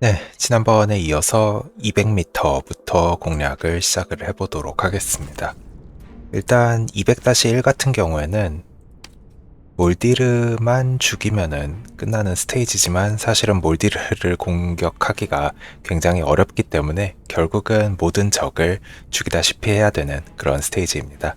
네, 지난번에 이어서 200m부터 공략을 시작을 해보도록 하겠습니다. 일단 200-1 같은 경우에는 몰디르만 죽이면은 끝나는 스테이지지만 사실은 몰디르를 공격하기가 굉장히 어렵기 때문에 결국은 모든 적을 죽이다시피 해야 되는 그런 스테이지입니다.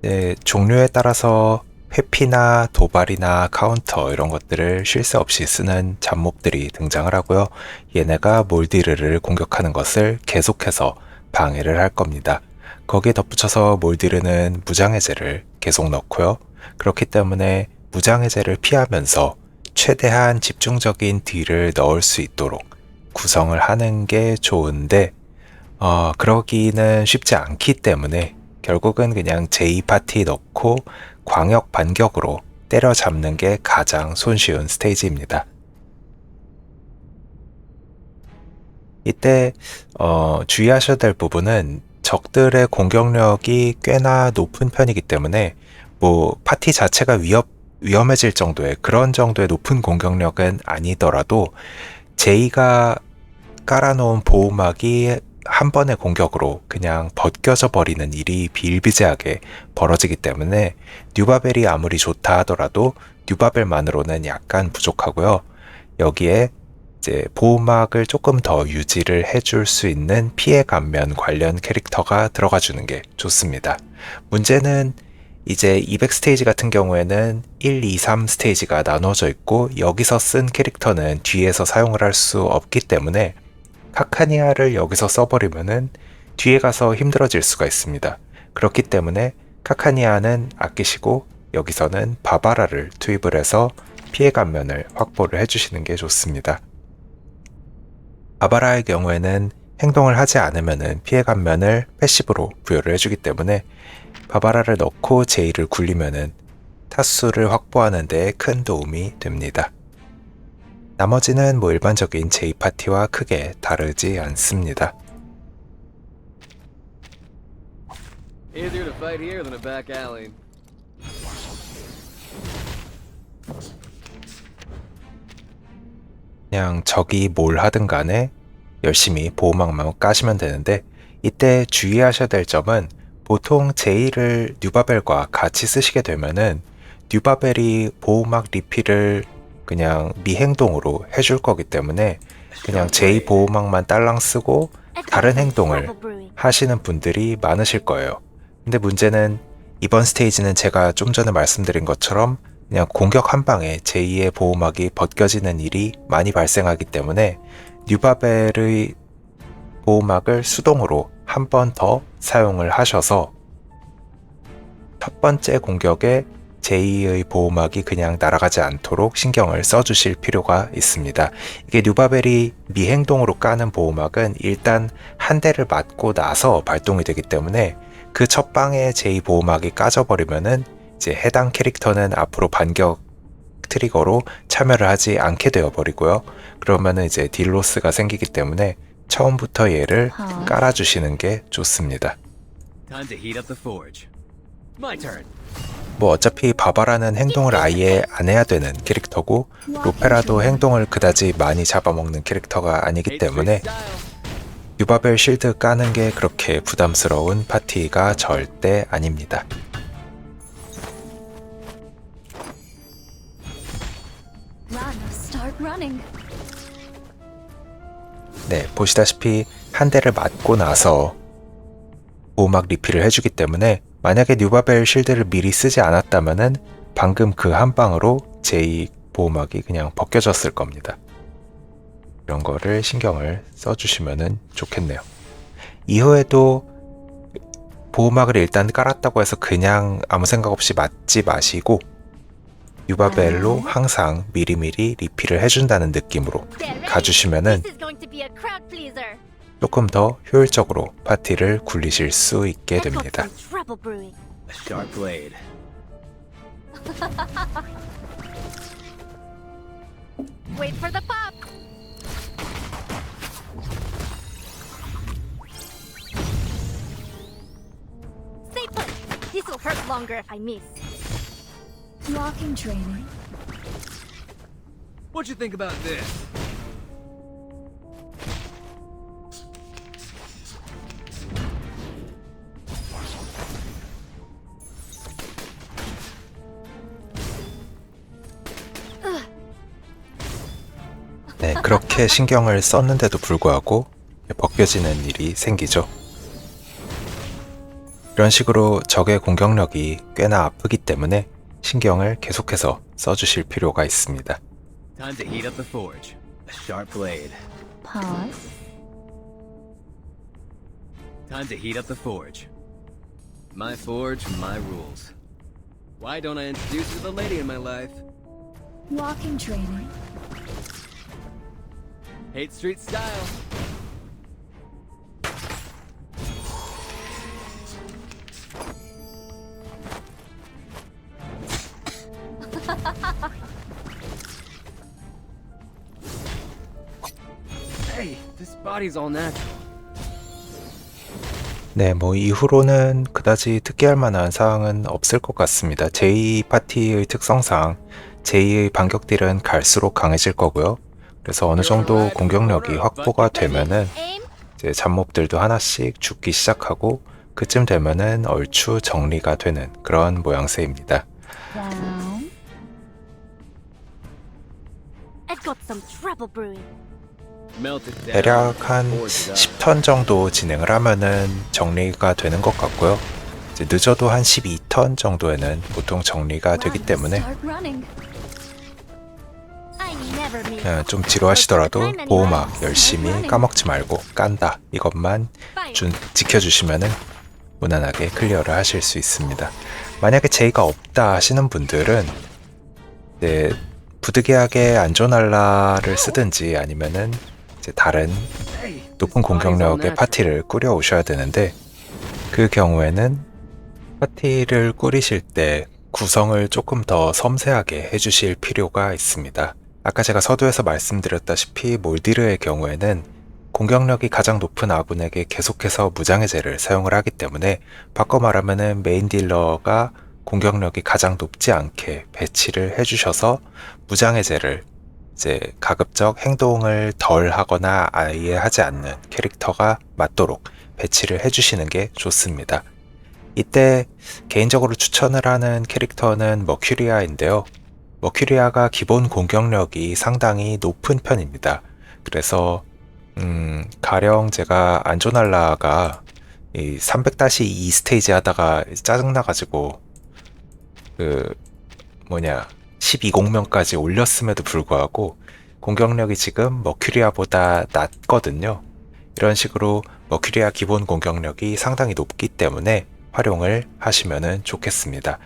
네, 종류에 따라서 회피나 도발이나 카운터 이런 것들을 쉴 새 없이 쓰는 잡몹들이 등장을 하고요. 얘네가 몰디르를 공격하는 것을 계속해서 방해를 할 겁니다. 거기에 덧붙여서 몰디르는 무장해제를 계속 넣고요. 그렇기 때문에 무장해제를 피하면서 최대한 집중적인 딜을 넣을 수 있도록 구성을 하는 게 좋은데 어, 그러기는 쉽지 않기 때문에 결국은 그냥 제2파티 넣고 광역 반격으로 때려잡는 게 가장 손쉬운 스테이지입니다. 이때 어, 주의하셔야 될 부분은 적들의 공격력이 꽤나 높은 편이기 때문에 뭐 파티 자체가 위협 위험해질 정도의 그런 정도의 높은 공격력은 아니더라도 제이가 깔아놓은 보호막이 한 번의 공격으로 그냥 벗겨져 버리는 일이 비일비재하게 벌어지기 때문에 뉴바벨이 아무리 좋다 하더라도 뉴바벨만으로는 약간 부족하고요. 여기에 이제 보호막을 조금 더 유지를 해줄 수 있는 피해 감면 관련 캐릭터가 들어가 주는 게 좋습니다. 문제는 이제 200 스테이지 같은 경우에는 1, 2, 3 스테이지가 나눠져 있고 여기서 쓴 캐릭터는 뒤에서 사용을 할 수 없기 때문에 카카니아를 여기서 써버리면은 뒤에 가서 힘들어질 수가 있습니다. 그렇기 때문에 카카니아는 아끼시고 여기서는 바바라를 투입을 해서 피해 감면을 확보를 해주시는 게 좋습니다. 바바라의 경우에는 행동을 하지 않으면은 피해 감면을 패시브로 부여를 해주기 때문에 바바라를 넣고 제이를 굴리면은 타수를 확보하는 데 큰 도움이 됩니다. 나머지는 뭐 일반적인 J-파티와 크게 다르지 않습니다. 그냥 적이 뭘 하든 간에 열심히 보호막만 까시면 되는데 이때 주의하셔야 될 점은 보통 J를 뉴바벨과 같이 쓰시게 되면은 뉴바벨이 보호막 리필을 그냥 미행동으로 해줄 거기 때문에 그냥 J 보호막만 딸랑 쓰고 다른 행동을 하시는 분들이 많으실 거예요. 근데 문제는 이번 스테이지는 제가 좀 전에 말씀드린 것처럼 그냥 공격 한 방에 제2의 보호막이 벗겨지는 일이 많이 발생하기 때문에 뉴바벨의 보호막을 수동으로 한 번 더 사용을 하셔서 첫 번째 공격에 제2의 보호막이 그냥 날아가지 않도록 신경을 써주실 필요가 있습니다. 이게 뉴바벨이 미행동으로 까는 보호막은 일단 한 대를 맞고 나서 발동이 되기 때문에 그 첫 방에 제2 보호막이 까져버리면은 이제 해당 캐릭터는 앞으로 반격 트리거로 참여를 하지 않게 되어버리고요. 그러면은 이제 딜로스가 생기기 때문에 처음부터 얘를 깔아주시는 게 좋습니다. Time to heat up the forge. My turn. 뭐 어차피 바바라는 행동을 아예 안 해야 되는 캐릭터고 로페라도 행동을 그다지 많이 잡아먹는 캐릭터가 아니기 때문에 유바벨 실드 까는 게 그렇게 부담스러운 파티가 절대 아닙니다. 네, 보시다시피 한 대를 맞고 나서 보호막 리필을 해주기 때문에 만약에 뉴바벨 실드를 미리 쓰지 않았다면은 방금 그 한 방으로 제2 보호막이 그냥 벗겨졌을 겁니다. 이런 거를 신경을 써주시면 좋겠네요. 이후에도 보호막을 일단 깔았다고 해서 그냥 아무 생각 없이 맞지 마시고 유바벨로 항상 미리미리 리필을 해준다는 느낌으로 가주시면은 조금 더 효율적으로 파티를 굴리실 수 있게 됩니다. This will hurt longer if I miss. Training. You think about this? 그렇게 신경을 썼는데도 불구하고 벗겨지는 일이 생기죠. 이런 식으로 적의 공격력이 꽤나 아프기 때문에 신경을 계속해서 써주실 필요가 있습니다. Time to heat up the forge. A sharp blade. Pause. Time to heat up the forge. My forge, my rules. Why don't I introduce you to the lady in my life? Walking training. Hate street style. hey, this body's all natural. 네, 뭐 이후로는 그다지 특기할 만한 사항은 없을 것 같습니다. 제2 파티의 특성상 제2의 반격딜은 갈수록 강해질 거고요. 그래서 어느 정도 공격력이 확보가 되면은. 이제 잡몹들도 하나씩 죽기 시작하고 그쯤 되면은 얼추 정리가 되는 그런 모양새입니다. 대략 한 forge it up. 10턴 정도 진행을 하면은 정리가 되는 것 같고요. 이제 늦어도 한 12턴 정도에는 보통 정리가 되기 때문에 좀 지루하시더라도 보호막 열심히 까먹지 말고 깐다 이것만. 준, 지켜주시면은 무난하게 클리어를 하실 수 있습니다. 만약에 제의가 없다 하시는 분들은 이제 부득이하게 안전알라를 쓰든지 아니면은 이제 다른 높은 공격력의. 파티를 꾸려 오셔야 되는데 그 경우에는 파티를 꾸리실 때 구성을 조금 더 섬세하게 해주실 필요가 있습니다. 아까 제가 서두에서 말씀드렸다시피 몰디르의 경우에는 공격력이 가장 높은 아군에게 계속해서 무장해제를 사용을 하기 때문에 바꿔 말하면은 메인 딜러가 공격력이 가장 높지 않게 배치를 해주셔서 무장해제를 이제 가급적 행동을 덜 하거나 아예 하지 않는 캐릭터가 맞도록 배치를 해주시는 게 좋습니다. 이때 개인적으로 추천을 하는 캐릭터는 머큐리아인데요. 머큐리아가 기본 공격력이 상당히 높은 편입니다. 그래서 음, 가령 제가 안조날라가 이 300-2 스테이지 하다가 짜증나가지고 그 뭐냐 12공명까지 올렸음에도 불구하고 공격력이 지금 머큐리아보다 낮거든요. 이런 식으로 머큐리아 기본 공격력이 상당히 높기 때문에 활용을 하시면 좋겠습니다.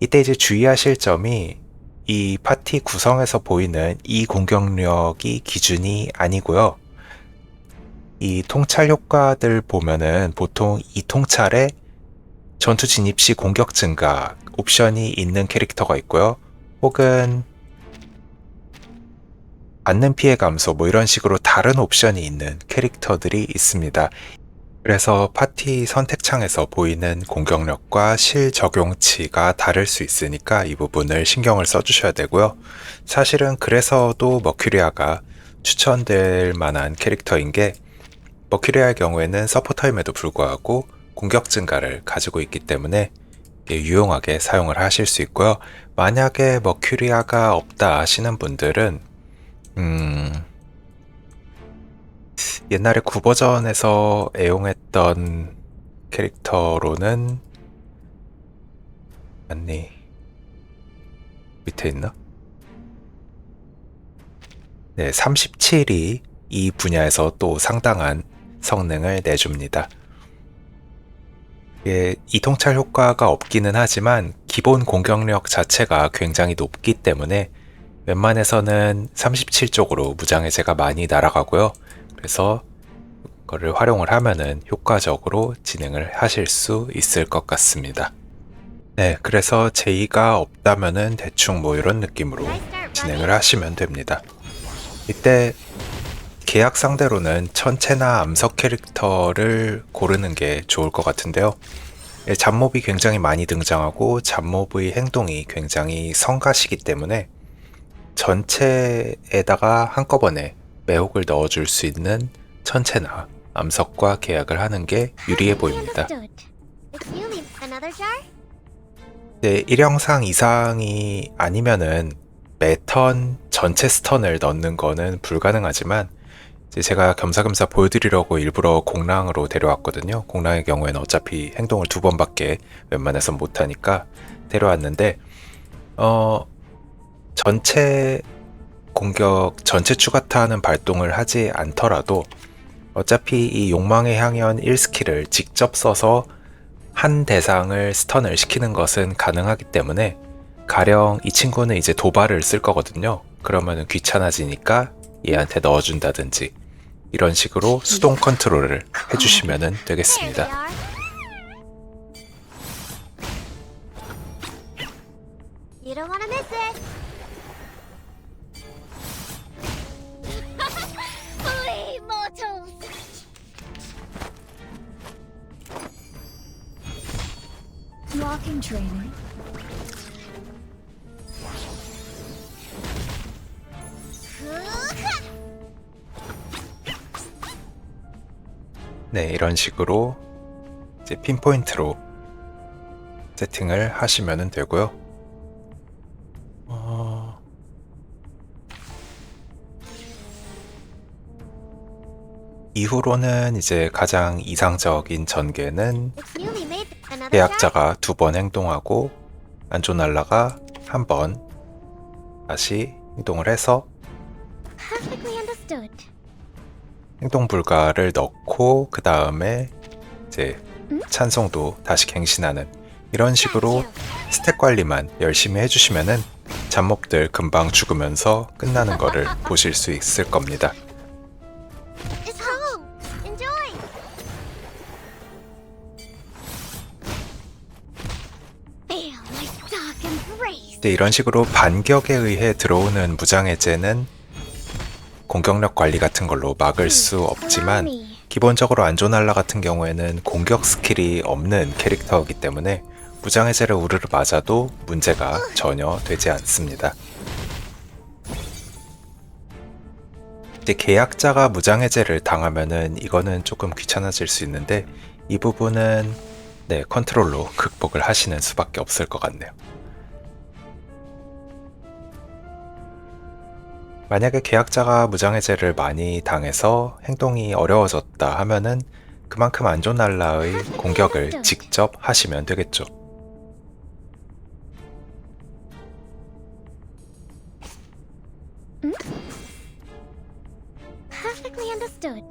이때 이제 주의하실 점이 이 파티 구성에서 보이는 이 공격력이 기준이 아니고요. 이 통찰 효과들 보면은 보통 이 통찰에 전투 진입 시 공격 증가 옵션이 있는 캐릭터가 있고요. 혹은 받는 피해 감소 뭐 이런 식으로 다른 옵션이 있는 캐릭터들이 있습니다. 그래서 파티 선택창에서 보이는 공격력과 실 적용치가 다를 수 있으니까 이 부분을 신경을 써주셔야 되고요. 사실은 그래서도 머큐리아가 추천될 만한 캐릭터인 게 머큐리아의 경우에는 서포터임에도 불구하고 공격 증가를 가지고 있기 때문에 이게 유용하게 사용을 하실 수 있고요. 만약에 머큐리아가 없다 하시는 분들은 음, 옛날에 9버전에서 애용했던 캐릭터로는 맞니 밑에 있나? 네, 37이 이 분야에서 또 상당한 성능을 내줍니다. 예, 이통찰 효과가 없기는 하지만 기본 공격력 자체가 굉장히 높기 때문에 웬만해서는 37쪽으로 무장해제가 많이 날아가고요. 그래서 그거를 활용을 하면은 효과적으로 진행을 하실 수 있을 것 같습니다. 네, 그래서 제의가 없다면은 대충 뭐 이런 느낌으로 진행을 하시면 됩니다. 이때 계약 상대로는 천체나 암석 캐릭터를 고르는 게 좋을 것 같은데요. 예, 잡몹이 굉장히 많이 등장하고 잡몹의 행동이 굉장히 성가시기 때문에 전체에다가 한꺼번에 매혹을 넣어줄 수 있는 천체나 암석과 계약을 하는 게 유리해 보입니다. 네, 일형상 이상이 아니면은 매턴 전체 스턴을 넣는 거는 불가능하지만 제가 겸사겸사 보여드리려고 일부러 공랑으로 데려왔거든요. 공랑의 경우에는 어차피 행동을 두 번밖에 웬만해서 못하니까 데려왔는데 어 전체 공격 전체 추가타하는 발동을 하지 않더라도 어차피 이 욕망의 향연 1스킬을 직접 써서 한 대상을 스턴을 시키는 것은 가능하기 때문에 가령 이 친구는 이제 도발을 쓸 거거든요. 그러면 귀찮아지니까 얘한테 넣어준다든지 이런 식으로 수동 컨트롤을 해주시면 되겠습니다. Walking training. 네, 이런 식으로 이제 핀포인트로 세팅을 하시면 되고요. 어, 이후로는 이제 가장 이상적인 전개는 계약자가 두 번 행동하고 안조날라가 한 번 다시 행동을 해서. 행동 불가를 넣고 그 다음에 이제 찬송도 다시 갱신하는 이런 식으로 스택 관리만 열심히 해주시면은 잡몹들 금방 죽으면서 끝나는 거를 보실 수 있을 겁니다. 이런 식으로 반격에 의해 들어오는 무장해제는 공격력 관리 같은 걸로 막을 수 없지만 기본적으로 안조날라 같은 경우에는 공격 스킬이 없는 캐릭터이기 때문에 무장해제를 우르르 맞아도 문제가 전혀 되지 않습니다. 이제 계약자가 무장해제를 당하면은 이거는 조금 귀찮아질 수 있는데 이 부분은 네 컨트롤로 극복을 하시는 수밖에 없을 것 같네요. 만약에 계약자가 무장해제를 많이 당해서 행동이 어려워졌다 하면은 그만큼 안조날라의 공격을 직접 하시면 되겠죠. Perfectly understood.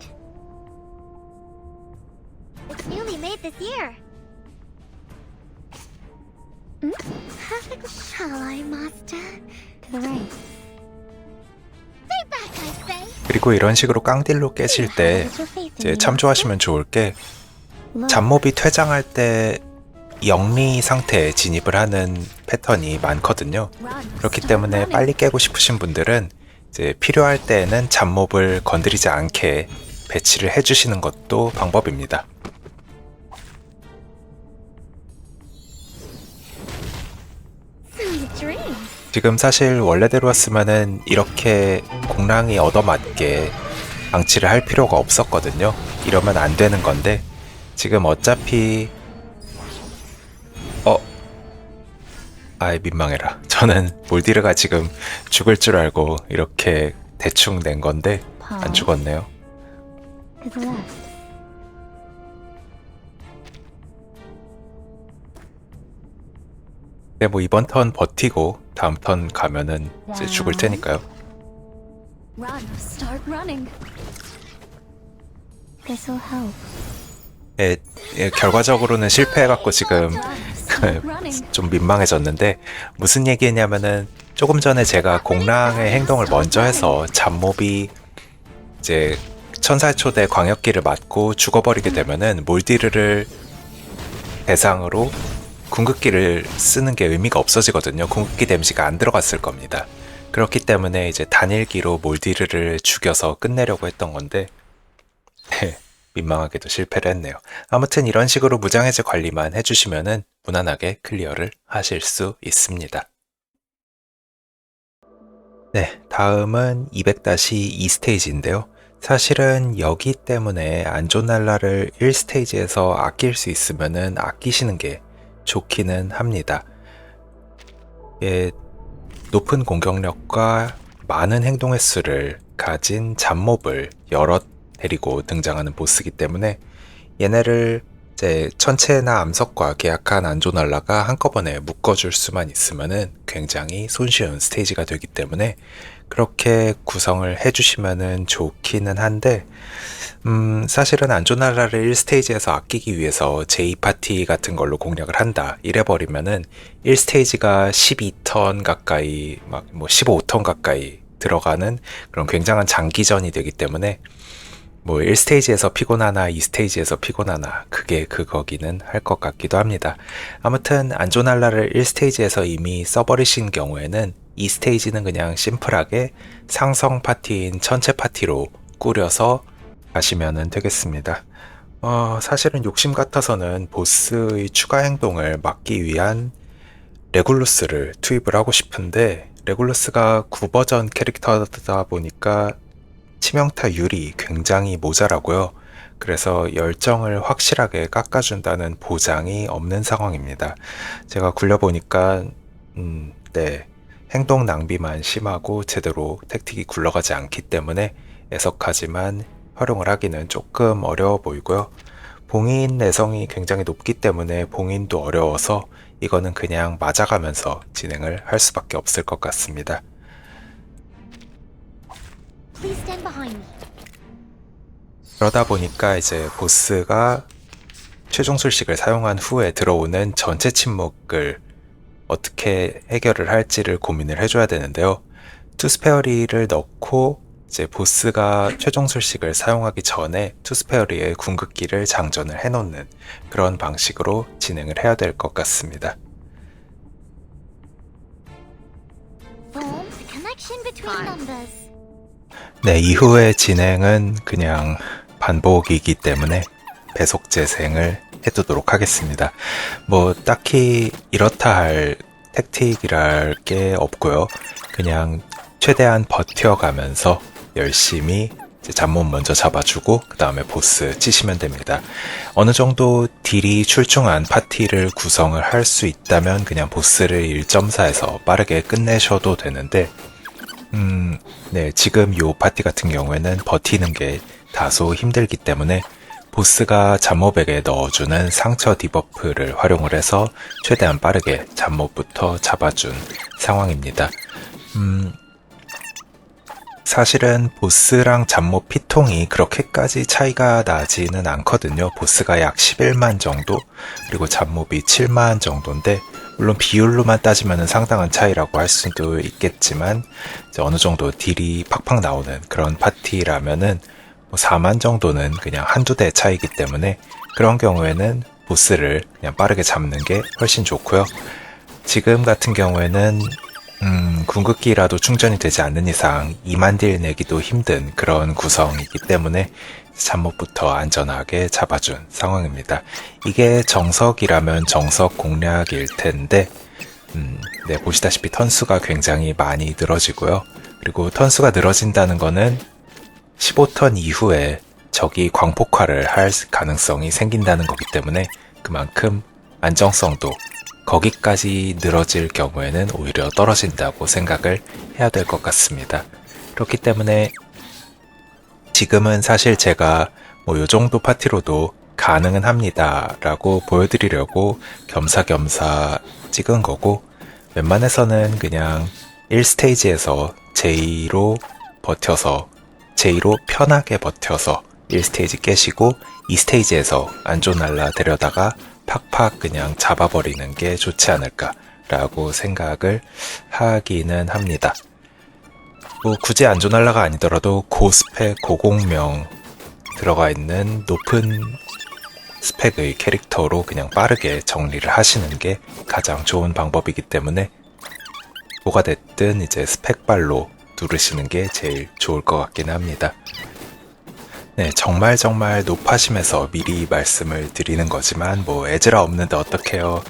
It's newly made this year. Hmm? Perfectly. Shall I, master? To the right. 그리고 이런 식으로 깡딜로 깨질 때 이제 참조하시면 좋을 게 잡몹이 퇴장할 때 영리 상태에 진입을 하는 패턴이 많거든요. 그렇기 때문에. 빨리 깨고 싶으신 분들은 이제 필요할 때에는 잡몹을 건드리지 않게 배치를 해주시는 것도 방법입니다. 지금 사실 원래대로였으면은 이렇게 공랑이 얻어맞게 방치를 할 필요가 없었거든요. 이러면 안 되는 건데 지금 어차피 어 아이 민망해라. 저는 몰디르가 지금 죽을 줄 알고 이렇게 대충 낸 건데 안 죽었네요. 근데 뭐 이번 턴 버티고 다음 턴 가면은 이제 죽을 테니까요. Run. Start running. This will help. 예, 예, 결과적으로는 실패해갖고 지금. 좀 민망해졌는데 무슨 얘기냐면은 조금 전에 제가 공랑의 행동을 먼저 해서 잡몹이 이제 천사의 초대 광역기를 맞고 죽어버리게 되면은 몰디르를 대상으로 궁극기를 쓰는 게 의미가 없어지거든요. 궁극기 데미지가 안 들어갔을 겁니다. 그렇기 때문에 이제 단일기로 몰디르를 죽여서 끝내려고 했던 건데 네, 민망하게도 실패를 했네요. 아무튼 이런 식으로 무장해제 관리만 해주시면은 무난하게 클리어를 하실 수 있습니다. 네, 다음은 200-2 스테이지인데요. 사실은 여기 때문에 안조날라를 1스테이지에서 아낄 수 있으면은 아끼시는 게 좋기는 합니다. 예, 높은 공격력과 많은 행동 횟수를 가진 잡몹을 여러 데리고 등장하는 보스이기 때문에 얘네를 이제 천체나 암석과 계약한 안조날라가 한꺼번에 묶어줄 수만 있으면은 굉장히 손쉬운 스테이지가 되기 때문에 그렇게 구성을 해주시면은 좋기는 한데 음, 사실은 안조나라를 1스테이지에서 아끼기 위해서 제2파티 같은 걸로 공략을 한다. 이래버리면은 1스테이지가 12턴 가까이, 막 뭐 15턴 가까이 들어가는 그런 굉장한 장기전이 되기 때문에 뭐 1스테이지에서 피곤하나 2스테이지에서 피곤하나 그게 그거기는 할 것 같기도 합니다. 아무튼 안조날라를 1스테이지에서 이미 써버리신 경우에는 2스테이지는 그냥 심플하게 상성 파티인 천체 파티로 꾸려서 가시면 되겠습니다. 어, 사실은 욕심 같아서는 보스의 추가 행동을 막기 위한 레굴루스를 투입을 하고 싶은데 레굴루스가 9버전 캐릭터다 보니까 치명타 율이 굉장히 모자라고요. 그래서 열정을 확실하게 깎아준다는 보장이 없는 상황입니다. 제가 굴려보니까, 음, 네. 행동 낭비만 심하고 제대로 택틱이 굴러가지 않기 때문에 애석하지만 활용을 하기는 조금 어려워 보이고요. 봉인 내성이 굉장히 높기 때문에 봉인도 어려워서 이거는 그냥 맞아가면서 진행을 할 수밖에 없을 것 같습니다. 그러다 보니까 이제 보스가 최종 술식을 사용한 후에 들어오는 전체 침묵을 어떻게 해결을 할지를 고민을 해줘야 되는데요. 투스페어리를 넣고 이제 보스가 최종 술식을 사용하기 전에 투스페어리의 궁극기를 장전을 해놓는 그런 방식으로 진행을 해야 될 것 같습니다. 네, 이후의 진행은 그냥 반복이기 때문에 배속 재생을 해두도록 하겠습니다. 뭐 딱히 이렇다 할 택틱이랄 게 없고요. 그냥 최대한 버텨가면서 열심히 잡몸 먼저 잡아주고 그 다음에 보스 치시면 됩니다. 어느 정도 딜이 출중한 파티를 구성을 할 수 있다면 그냥 보스를 1.4에서 빠르게 끝내셔도 되는데 음, 네, 지금 요 파티 같은 경우에는 버티는 게 다소 힘들기 때문에 보스가 잡몹에게 넣어주는 상처 디버프를 활용을 해서 최대한 빠르게 잡몹부터 잡아준 상황입니다. 음, 사실은 보스랑 잡몹 피통이 그렇게까지 차이가 나지는 않거든요. 보스가 약 11만 정도, 그리고 잡몹이 7만 정도인데, 물론 비율로만 따지면 상당한 차이라고 할 수도 있겠지만, 어느 정도 딜이 팍팍 나오는 그런 파티라면은, 뭐 4만 정도는 그냥 한두 대 차이기 때문에, 그런 경우에는 보스를 그냥 빠르게 잡는 게 훨씬 좋고요. 지금 같은 경우에는 음, 궁극기라도 충전이 되지 않는 이상 2만 딜 내기도 힘든 그런 구성이기 때문에 잠못부터 안전하게 잡아준 상황입니다. 이게 정석이라면 정석 공략일 텐데, 음, 네, 보시다시피 턴수가 굉장히 많이 늘어지고요. 그리고 턴수가 늘어진다는 거는 15턴 이후에 적이 광폭화를 할 가능성이 생긴다는 거기 때문에 그만큼 안정성도 거기까지 늘어질 경우에는 오히려 떨어진다고 생각을 해야 될 것 같습니다. 그렇기 때문에 지금은 사실 제가 뭐 요 정도 파티로도 가능은 합니다. 라고 보여드리려고 겸사겸사 찍은 거고, 웬만해서는 그냥 1스테이지에서 J로 버텨서, J로 편하게 버텨서 1스테이지 깨시고, 2스테이지에서 안조날라 데려다가 팍팍 그냥 잡아버리는 게 좋지 않을까라고 생각을 하기는 합니다. 뭐 굳이 안조날라가 아니더라도 고스펙 고공명 들어가 있는 높은 스펙의 캐릭터로 그냥 빠르게 정리를 하시는 게 가장 좋은 방법이기 때문에 뭐가 됐든 이제 스펙발로 누르시는 게 제일 좋을 것 같긴 합니다. 네, 정말 정말 높아심에서 미리 말씀을 드리는 거지만 뭐 에즈라 없는데 어떡해요?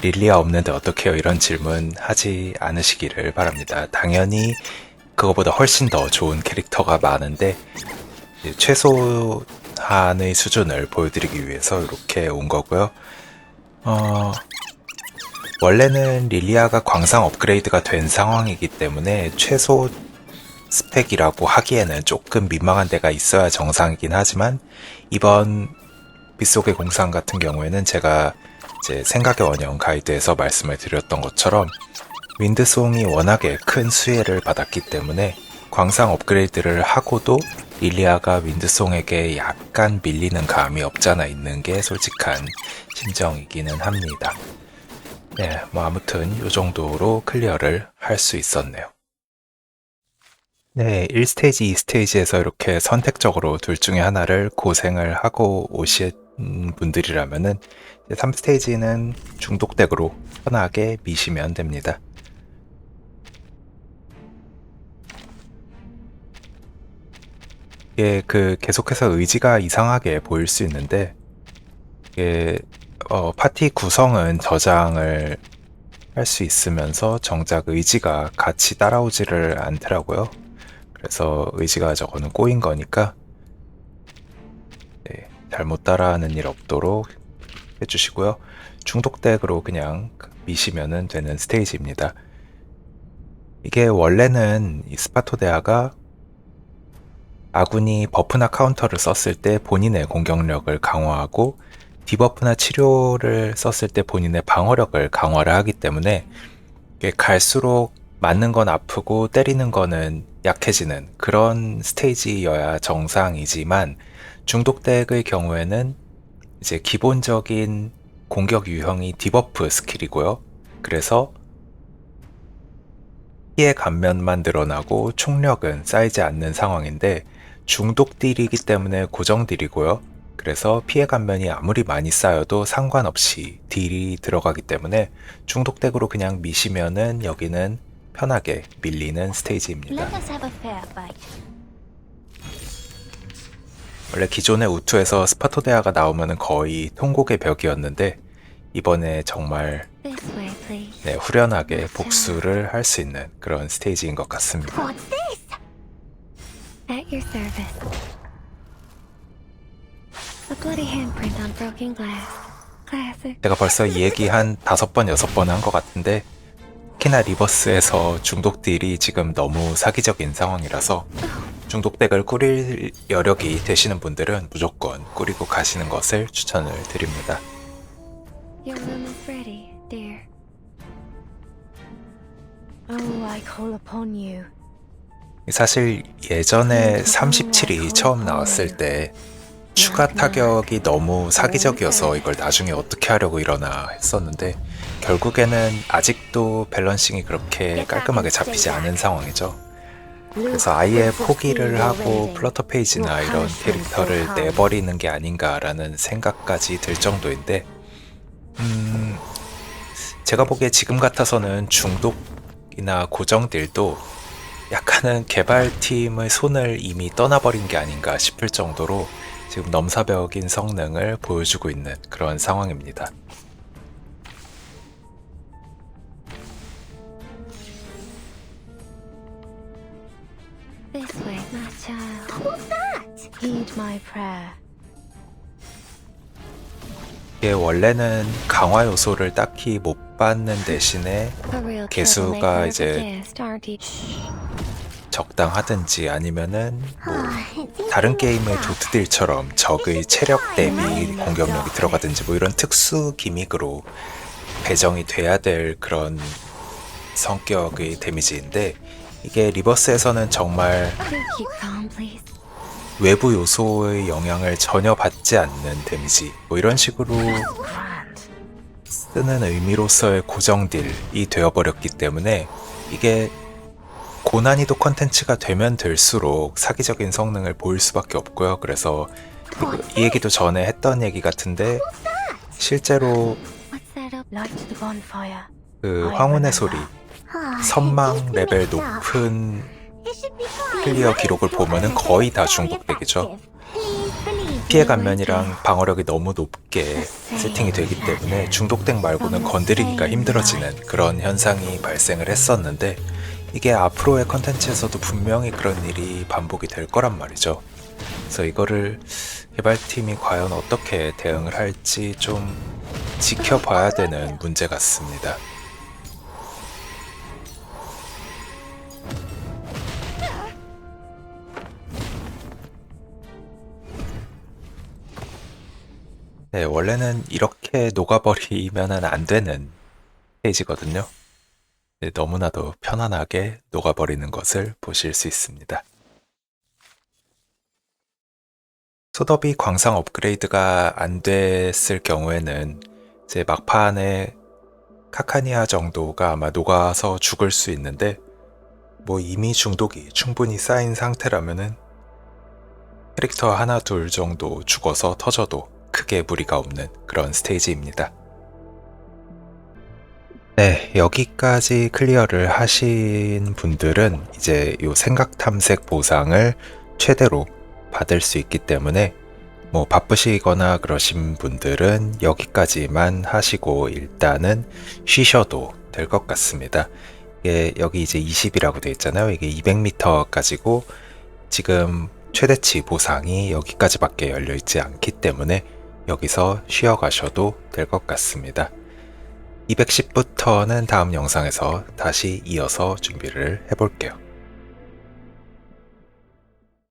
릴리아 없는데 어떡해요? 이런 질문 하지 않으시기를 바랍니다. 당연히 그거보다 훨씬 더 좋은 캐릭터가 많은데 최소한의 수준을 보여드리기 위해서 이렇게 온 거고요. 어, 원래는 릴리아가 광상 업그레이드가 된 상황이기 때문에 최소 스펙이라고 하기에는 조금 민망한 데가 있어야 정상이긴 하지만 이번 빗속의 공상 같은 경우에는 제가 이제 생각의 원형 가이드에서 말씀을 드렸던 것처럼 윈드송이 워낙에 큰 수혜를 받았기 때문에 광상 업그레이드를 하고도 릴리아가 윈드송에게 약간 밀리는 감이 없잖아 있는 게 솔직한 심정이기는 합니다. 네, 뭐 아무튼 요 정도로 클리어를 할 수 있었네요. 네, 1스테이지, 2스테이지에서 이렇게 선택적으로 둘 중에 하나를 고생을 하고 오신 분들이라면은 3스테이지는 중독덱으로 편하게 미시면 됩니다. 이게 그 계속해서 의지가 이상하게 보일 수 있는데 이게 어, 파티 구성은 저장을 할 수 있으면서 정작 의지가 같이 따라오지를 않더라고요. 그래서 의지가 저거는 꼬인 거니까 네, 잘못 따라하는 일 없도록 해주시고요. 중독덱으로 그냥 미시면 되는 스테이지입니다. 이게 원래는 이 스파토데아가 아군이 버프나 카운터를 썼을 때 본인의 공격력을 강화하고 디버프나 치료를 썼을 때 본인의 방어력을 강화를 하기 때문에 갈수록 맞는 건 아프고 때리는 거는 약해지는 그런 스테이지여야 정상이지만 중독덱의 경우에는 이제 기본적인 공격 유형이 디버프 스킬이고요. 그래서 피해 감면만 늘어나고 총력은 쌓이지 않는 상황인데 중독 딜이기 때문에 고정 딜이고요. 그래서 피해 감면이 아무리 많이 쌓여도 상관없이 딜이 들어가기 때문에 중독덱으로 그냥 미시면은 여기는 편하게 밀리는 스테이지입니다. 원래 기존의 우투에서 스파토데아가 나오면 거의 통곡의 벽이었는데 이번에 정말. 네, 후련하게 복수를 할 수 있는 그런 스테이지인 것 같습니다. 제가 벌써 이 얘기 한 다섯 번, 여섯 번 한 것 같은데 특히나 리버스에서 중독 딜이 지금 너무 사기적인 상황이라서 중독 덱을 꾸릴 여력이 되시는 분들은 무조건 꾸리고 가시는 것을 추천을 드립니다. Your room is ready, dear. Oh, I call upon you. 사실 예전에 37이 처음 나왔을 때 추가 타격이 너무 사기적이어서 이걸 나중에 어떻게 하려고 이러나 했었는데 결국에는 아직도 밸런싱이 그렇게 깔끔하게 잡히지 않은 상황이죠. 그래서 아예 포기를 하고 플러터 페이지나 이런 캐릭터를 내버리는 게 아닌가라는 생각까지 들 정도인데, 음, 제가 보기에 지금 같아서는 중독이나 고정딜도 약간은 개발팀의 손을 이미 떠나버린 게 아닌가 싶을 정도로 지금 넘사벽인 성능을 보여주고 있는 그런 상황입니다. My child. What's that? Heed my prayer. 이게 원래는 강화 요소를 딱히 못 받는 대신에 A real 개수가 이제? 적당하든지 아니면은 뭐 it's 다른 게임의. 도트딜처럼 적의 체력 대비 공격력이 들어가든지 뭐 이런 특수 기믹으로 배정이 돼야 될 그런 성격의 데미지인데 이게 리버스에서는 정말. 외부 요소의 영향을 전혀 받지 않는 데미지 뭐 이런 식으로. 쓰는 의미로서의 고정 딜이 되어버렸기 때문에 이게 고난이도 컨텐츠가 되면 될수록 사기적인 성능을 보일 수밖에 없고요. 그래서 이- 이 얘기도 전에 했던 얘기 같은데 실제로. 그 황혼의 소리 선망 it's 레벨. 높은. 클리어 기록을 보면은 거의 다 me. 피해 감면이랑 방어력이 너무 높게 세팅이 되기 때문에 중독덱 말고는 건드리기가 힘들어지는 그런 현상이 발생을 했었는데 이게 앞으로의 컨텐츠에서도 분명히 그런 일이 반복이 될 거란 말이죠. 그래서 이거를 개발팀이 과연 어떻게 대응을 할지 좀 지켜봐야 되는 문제 같습니다. 네, 원래는 이렇게 녹아버리면 안 되는 페이지거든요. 네, 너무나도 편안하게 녹아버리는 것을 보실 수 있습니다. 소더비 광상 업그레이드가 안 됐을 경우에는 이제 막판에 카카니아 정도가 아마 녹아서 죽을 수 있는데 뭐 이미 중독이 충분히 쌓인 상태라면은 캐릭터 하나 둘 정도 죽어서 터져도 크게 무리가 없는 그런 스테이지입니다. 네, 여기까지 클리어를 하신 분들은 이제 요 생각 탐색 보상을 최대로 받을 수 있기 때문에 뭐 바쁘시거나 그러신 분들은 여기까지만 하시고 일단은 쉬셔도 될 것 같습니다. 이게 여기 이제 20이라고 되어 있잖아요. 이게 200m까지고 지금 최대치 보상이 여기까지밖에 열려 있지 않기 때문에 여기서 쉬어 가셔도 될 것 같습니다. 210부터는 다음 영상에서 다시 이어서 준비를 해볼게요.